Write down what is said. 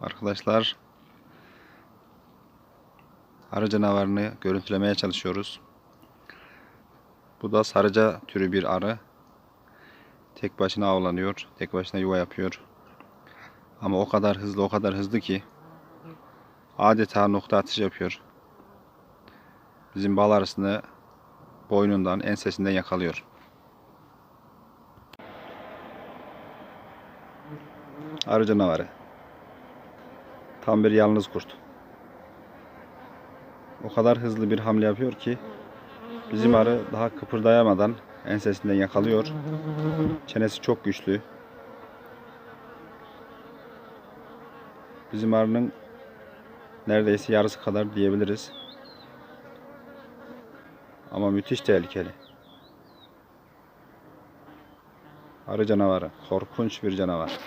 Arkadaşlar arı canavarını görüntülemeye çalışıyoruz. Bu da sarıca türü bir arı. Tek başına avlanıyor. Tek başına yuva yapıyor. Ama o kadar hızlı o kadar hızlı ki adeta nokta atış yapıyor. Bizim bal arısını boynundan, ensesinden yakalıyor. Arı canavarı. Tam bir yalnız kurt. O kadar hızlı bir hamle yapıyor ki bizim arı daha kıpırdayamadan ensesinden yakalıyor. Çenesi çok güçlü. Bizim arının neredeyse yarısı kadar diyebiliriz. Ama müthiş tehlikeli. Arı canavarı. Korkunç bir canavar.